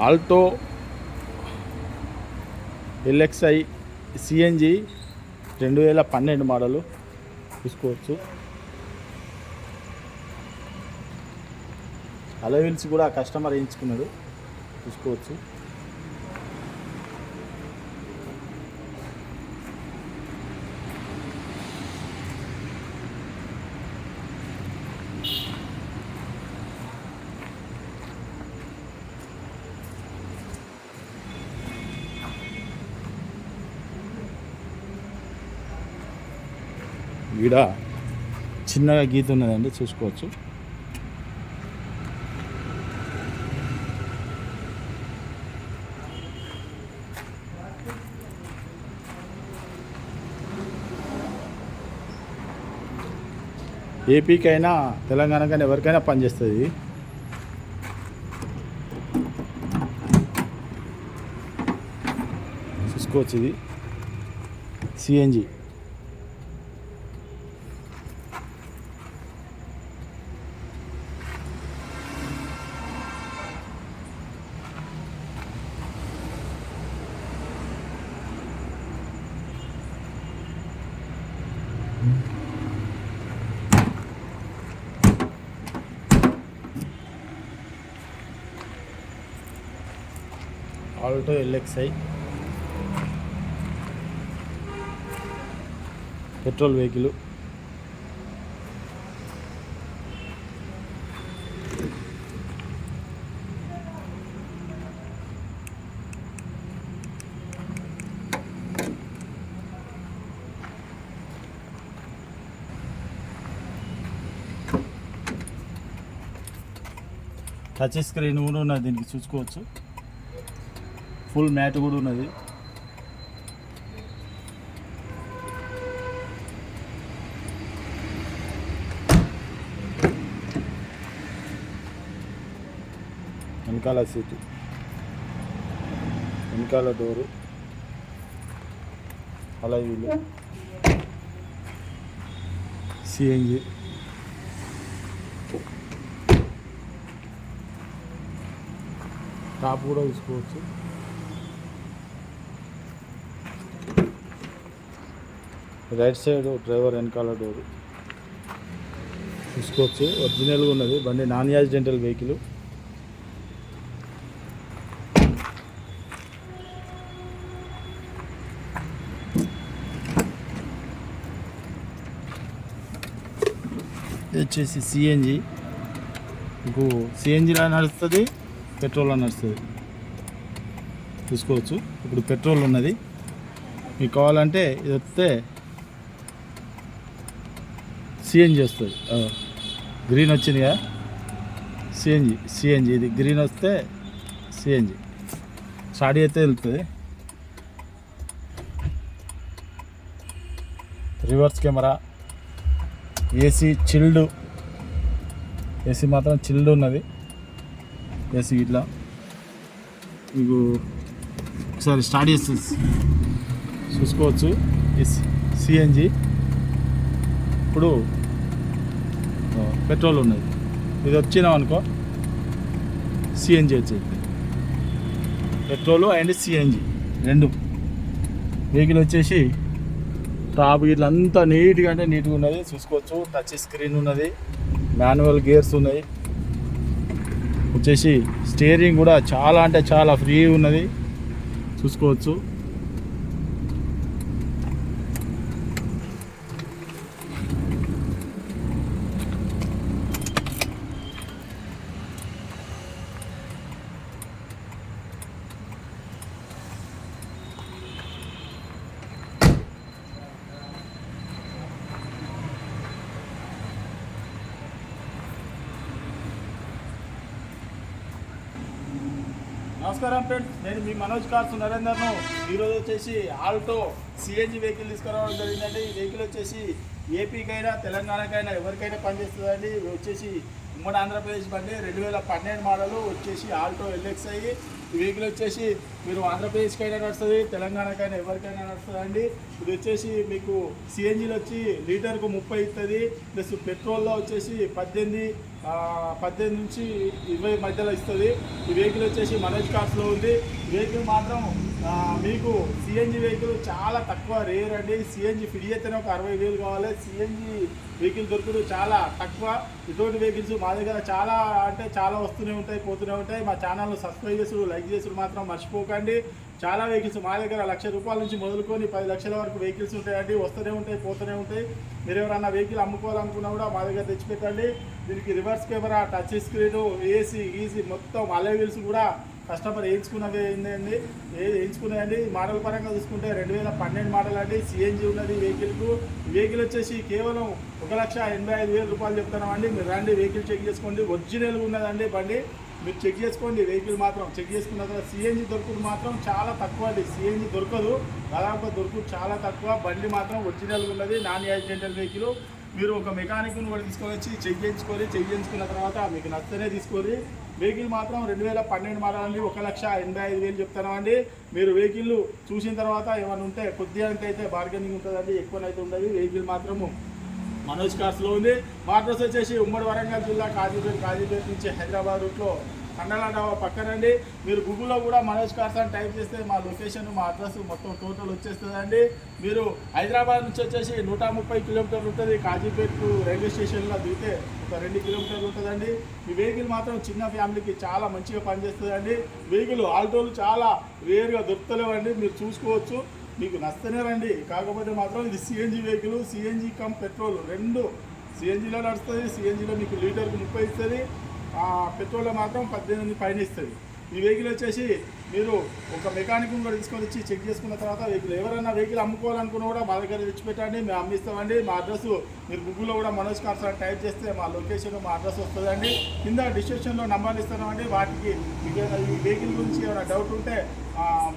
Alto LXi CNG రెండు వేల పన్నెండు మోడలు చూసుకోవచ్చు అలవిల్స్ కూడా కస్టమర్ వేయించుకున్నాడు చూసుకోవచ్చు ఈడ చిన్నగా గీత ఉన్నదండి చూసుకోవచ్చు. ఏపీకైనా తెలంగాణకైనా ఎవరికైనా పనిచేస్తుంది చూసుకోవచ్చు ఇది. CNG Alto LXi. Petrol vehicle. Touch screen కూడా ఉన్నది దీనికి చూసుకోవచ్చు. ఫుల్ మ్యాట్ కూడా ఉన్నది. వెనకాల సీటు. వెనకాల డోరు. అలా వీళ్ళు సిఎన్జి టాప్ కూడా తీసుకోవచ్చు. రైట్ సైడ్ డ్రైవర్ వెనకాల డోరు. చూసుకోవచ్చు ఒరిజినల్గా ఉన్నది. బండి నాన్ యాక్సిడెంటల్ వెహికల్. వచ్చేసి సిఎన్జి మీకు సిఎన్జిలో నడుస్తుంది. పెట్రోల్లో నడుస్తుంది చూసుకోవచ్చు. ఇప్పుడు పెట్రోల్ ఉన్నది. మీకు కావాలంటే ఇది వస్తే సిఎన్జి వస్తుంది. గ్రీన్ వచ్చింది కదా? సిఎన్జి సిఎన్జి ఇది గ్రీన్ వస్తే సిఎన్జి స్టార్ట్ అయితే వెళ్తుంది. Reverse camera. AC chilled. AC మాత్రం చిల్డ్ ఉన్నది. ఎస్ ఇట్లా మీకు ఒకసారి స్టార్ట్ చేసి చూసుకోవచ్చు సిఎన్జి ఇప్పుడు పెట్రోల్ ఉన్నది ఇది వచ్చినాం అనుకో సిఎన్జి వచ్చేది పెట్రోల్ అండ్ సిఎన్జి రెండు వెహికల్ వచ్చేసి టాప్ గిట్ల అంతా నీట్గా అంటే నీట్గా ఉన్నది. చూసుకోవచ్చు టచ్ స్క్రీన్ ఉన్నది. మాన్యువల్ గేర్స్ ఉన్నాయి వచ్చేసి స్టీరింగ్ కూడా చాలా అంటే చాలా ఫ్రీ ఉన్నది. చూసుకోవచ్చు. నమస్కారం ఫ్రెండ్స్ నేను మీ మనోజ్ కార్స్ నరేందర్ను ఈరోజు వచ్చేసి ఆల్టో సిఎన్జి వెహికల్ తీసుకురావడం జరిగిందండి. ఈ వెహికల్ వచ్చేసి ఏపీకైనా తెలంగాణకైనా ఎవరికైనా పనిచేస్తుందండి. వచ్చేసి ఉమ్మడి ఆంధ్రప్రదేశ్ బండి రెండు వేల పన్నెండు మోడలు వచ్చేసి ఆల్టో ఎల్ఎక్స్ అయ్యి ఈ వెహికల్ వచ్చేసి మీరు ఆంధ్రప్రదేశ్కి అయినా నడుస్తుంది తెలంగాణకైనా ఎవరికైనా నడుస్తుంది అండి ఇది వచ్చేసి మీకు సిఎన్జీలో వచ్చి లీటర్కు ముప్పై ఇస్తుంది ప్లస్ పెట్రోల్లో వచ్చేసి పద్దెనిమిది పద్దెనిమిది నుంచి ఇరవై మధ్యలో ఇస్తుంది. ఈ వెహికల్ వచ్చేసి మనోజ్ కార్స్లో ఉంది. వెహికల్ మాత్రం మీకు సిఎన్జి వెహికల్ చాలా తక్కువ రేర్ అండి. సిఎన్జి ఫిడి అయితేనే ఒక అరవై వేలు కావాలి. సిఎన్జి వెహికల్ దొరుకుడు చాలా తక్కువ. ఇటువంటి వెహికల్స్ మా దగ్గర చాలా అంటే చాలా వస్తూనే ఉంటాయి పోతూనే ఉంటాయి. మా ఛానల్ను సబ్స్క్రైబ్ చేసుడు లైక్ చేసుడు మాత్రం మర్చిపోకండి. చాలా వెహికల్స్ మా దగ్గర లక్ష రూపాయల నుంచి మొదలుకొని పది లక్షల వరకు వెహికల్స్ ఉంటాయండి. వస్తూనే ఉంటాయి పోతూనే ఉంటాయి. మీరు ఎవరన్నా వెహికల్ అమ్ముకోవాలనుకున్నా కూడా మా దగ్గర తెచ్చిపెట్టండి దీనికి reverse camera touch screen AC EC మొత్తం అలే వీల్స్ కూడా కస్టమర్ వేయించుకున్నవి ఏంటండి ఏ వేయించుకున్నాయండి మోడల్ పరంగా చూసుకుంటే రెండు వేల పన్నెండు మోడల్ అండి సిఎన్జి ఉన్నది వెహికల్కు. వెహికల్ వచ్చేసి కేవలం ఒక లక్ష ఎనభై ఐదు వేల రూపాయలు చెప్తున్నాం అండి మీరు రండి వెహికల్ చెక్ చేసుకోండి. ఒరిజినల్గా ఉన్నదండి బండి. మీరు చెక్ చేసుకోండి. వెహికల్ మాత్రం చెక్ చేసుకున్న తర్వాత సిఎన్జి దొరుకుతుంది మాత్రం చాలా తక్కువ అండి. సిఎన్జి దొరకదు. దాదాపు దొరుకుతుంది చాలా తక్కువ. బండి మాత్రం ఒరిజినల్గా ఉన్నది. Non accidental vehicle. మీరు ఒక మెకానిక్ను కూడా తీసుకొని వచ్చి చెక్ చేయించుకొని చెక్ చేయించుకున్న తర్వాత మీకు నచ్చనే తీసుకోరి వెహికల్ మాత్రం రెండు వేల పన్నెండు మారాలండి ఒక లక్ష ఎనభై ఐదు వేలు చెప్తానండి మీరు వెహికల్ చూసిన తర్వాత ఏమైనా ఉంటే కొద్దిగా అయితే బార్గెనింగ్ ఉంటుందండి. ఎక్కువనైతే ఉండదు. వెహికల్ మాత్రము మనోజ్ కార్స్లో ఉంది. మా అడ్రస్ వచ్చేసి ఉమ్మడి వరంగల్ జిల్లా కాజీపేట కాజీపేట నుంచి హైదరాబాద్ రూట్లో కండలా డాబా పక్కనండి. మీరు గూగుల్లో కూడా మనోజ్ కార్స్ అని టైప్ చేస్తే మా లొకేషన్ మా అడ్రస్ మొత్తం టోటల్ వచ్చేస్తుందండి. మీరు హైదరాబాద్ నుంచి వచ్చేసి నూట ముప్పై కిలోమీటర్లు ఉంటుంది. కాజీపేట రైల్వే స్టేషన్లో దిగితే ఒక రెండు కిలోమీటర్లు ఉంటుందండి. ఈ వెహికల్ మాత్రం చిన్న ఫ్యామిలీకి చాలా మంచిగా పనిచేస్తుందండి. వెహికల్ ఆల్టోలు చాలా రేర్గా దొరుకుతలేవండి. మీరు చూసుకోవచ్చు. మీకు నచ్చనే రండి. కాకపోతే మాత్రం ఇది CNG vehicle CNG cum petrol రెండు సిఎన్జిలో నడుస్తుంది సిఎన్జిలో మీకు లీటర్కి ముప్పై ఇస్తుంది. పెట్రోల్లో మాత్రం పద్దెనిమిది పైన ఇస్తుంది. ఈ వెహికల్ వచ్చేసి మీరు ఒక మెకానిక్ కూడా తీసుకొని వచ్చి చెక్ చేసుకున్న తర్వాత వెహికల్ ఎవరైనా వెహికల్ అమ్ముకోవాలనుకున్నా కూడా మా దగ్గర తెచ్చిపెట్టండి మేము అమ్మిస్తామండి. మా అడ్రస్ మీరు గూగుల్లో కూడా మనోజ్ కార్స్ అని టైప్ చేస్తే మా లొకేషన్ మా అడ్రస్ వస్తుందండి. కింద డిస్క్రిప్షన్లో నంబర్లు ఇస్తామండి వాటికి మీకు ఈ వెహికల్ గురించి ఏమైనా డౌట్ ఉంటే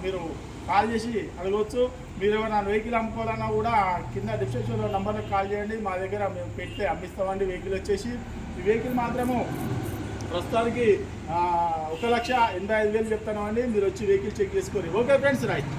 మీరు కాల్ చేసి అడగవచ్చు. మీరు ఏమైనా వెహికల్ అమ్ముకోవాలన్నా కూడా కింద డిస్క్రిప్షన్లో నంబర్కి కాల్ చేయండి. మా దగ్గర మేము పెడితే అమ్మిస్తామండి వెహికల్ వచ్చేసి. ఈ వెహికల్ మాత్రము ప్రస్తుతానికి ఒక లక్ష ఎనభై ఐదు వేలు చెప్తాను అండి మీరు వచ్చి వెహికల్ చెక్ చేసుకోండి. Okay friends right.